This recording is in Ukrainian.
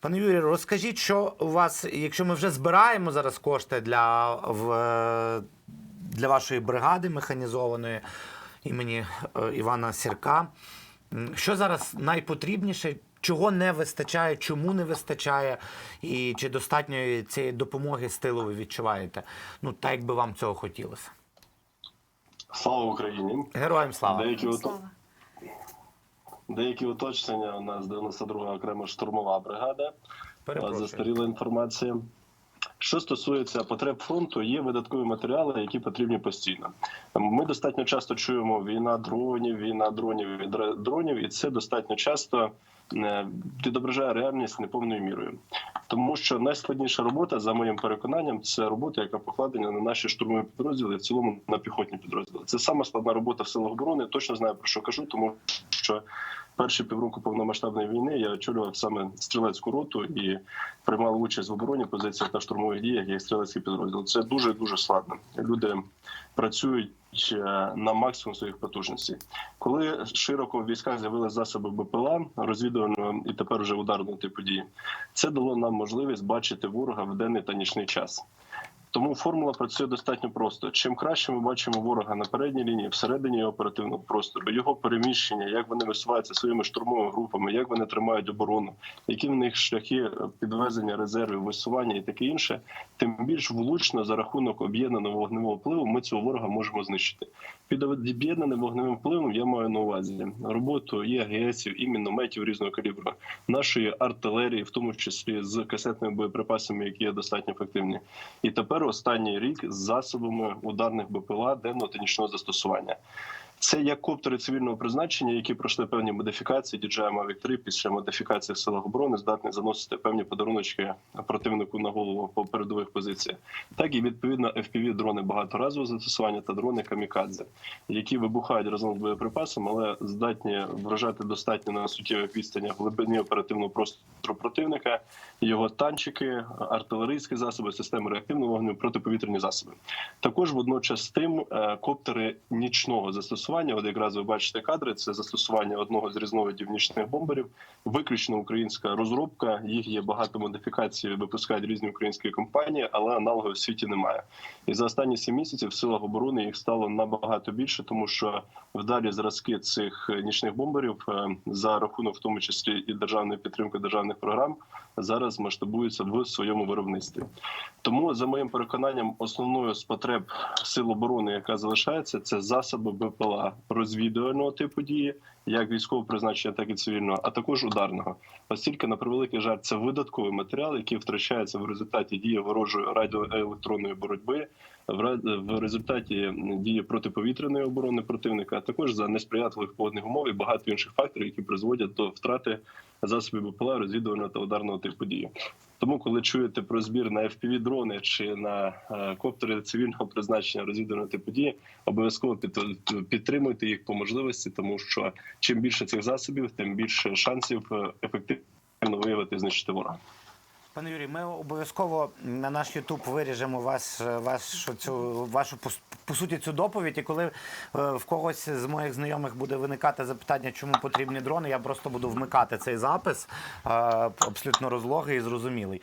Пане Юрію, розкажіть, що у вас, якщо ми вже збираємо зараз кошти для, в, для вашої бригади механізованої імені е, Івана Сірка, що зараз найпотрібніше, чого не вистачає, чому не вистачає, і чи достатньо цієї допомоги з тилу ви відчуваєте? Ну, так як би вам цього хотілося. Слава Україні! Героям слава! Деякі. Слава. Деякі уточнення у нас 92 окрема штурмова бригада. Перепрошую. Застаріла інформація. Що стосується потреб фронту, є видаткові матеріали, які потрібні постійно. Ми достатньо часто чуємо війна дронів, війна дронів ре- дронів, і це достатньо часто е, відображає реальність неповною мірою. Тому що найскладніша робота, за моїм переконанням, це робота, яка покладена на наші штурмові підрозділи, в цілому на піхотні підрозділи. Це саме складна робота в силах оборони. Точно знаю про що кажу, тому що перші півроку повномасштабної війни я очолював саме стрілецьку роту і приймав участь в обороні позиціях та штурмових діях як стрілецький підрозділ. Це дуже дуже складно. Люди працюють е, на максимум своїх потужностей. Коли широко в військах з'явилися засоби БПЛА, розвідувального і тепер вже ударного типу дії, це дало нам можливість бачити ворога в денний та нічний час. Тому формула працює достатньо просто. Чим краще ми бачимо ворога на передній лінії, всередині оперативного простору, його переміщення, як вони висуваються своїми штурмовими групами, як вони тримають оборону, які в них шляхи е, підвезення резервів, висування і таке інше, тим більш влучно за рахунок об'єднаного вогневого впливу ми цього ворога можемо знищити. Під об'єднаним вогневим впливом я маю на увазі роботу і АГСів, і мінометів різного калібру, нашої артилерії, в тому числі з касетними боєприпасами, які є достатньо ефективні. І тепер останній рік з засобами ударних БПЛА денного та нічного застосування. Це як коптери цивільного призначення, які пройшли певні модифікації DJI Mavic 3 після модифікації в силах оборони, здатні заносити певні подаруночки противнику на голову по передових позиціях. Так і відповідно fpv дрони багаторазового застосування та дрони камікадзе, які вибухають разом з боєприпасом, але здатні вражати достатньо на суттєвих відстанях в глибині оперативного простору противника, його танчики, артилерійські засоби, системи реактивного вогню, протиповітряні засоби. Також водночас тим е, коптери нічного застосування. От якраз ви бачите кадри. Це застосування одного з різновидів нічних бомберів. Виключно українська розробка. Їх є багато модифікацій, випускають різні українські компанії, але аналогів в світі немає. І за останні сім місяців в силах оборони їх стало набагато більше, тому що вдалі зразки цих нічних бомберів е, за рахунок, в тому числі і державної підтримки державних програм, зараз масштабуються в своєму виробництві. Тому, за моїм переконанням, основною з потреб сил оборони, яка залишається, це засоби БПЛА розвідувального типу дії, як військового призначення, так і цивільного, а також ударного. Оскільки на превеликий жаль, це видатковий матеріал, який втрачається в результаті дії ворожої радіоелектронної боротьби, в результаті дії протиповітряної оборони противника, а також за несприятливих погодних умов і багато інших факторів, які призводять до втрати засобів БПЛА розвідувального та ударного типу дії. Тому, коли чуєте про збір на fpv дрони чи на е, коптери цивільного призначення розвідувати події, обов'язково підтримуйте їх по можливості, тому що чим більше цих засобів, тим більше шансів е, ефективно виявити і знищити ворога. Пане Юрій, ми обов'язково на наш Ютуб виріжемо вас, е, вашу цю вашу по, суті цю доповідь. І коли е, в когось з моїх знайомих буде виникати запитання, чому потрібні дрони, я просто буду вмикати цей запис е, абсолютно розлогий і зрозумілий.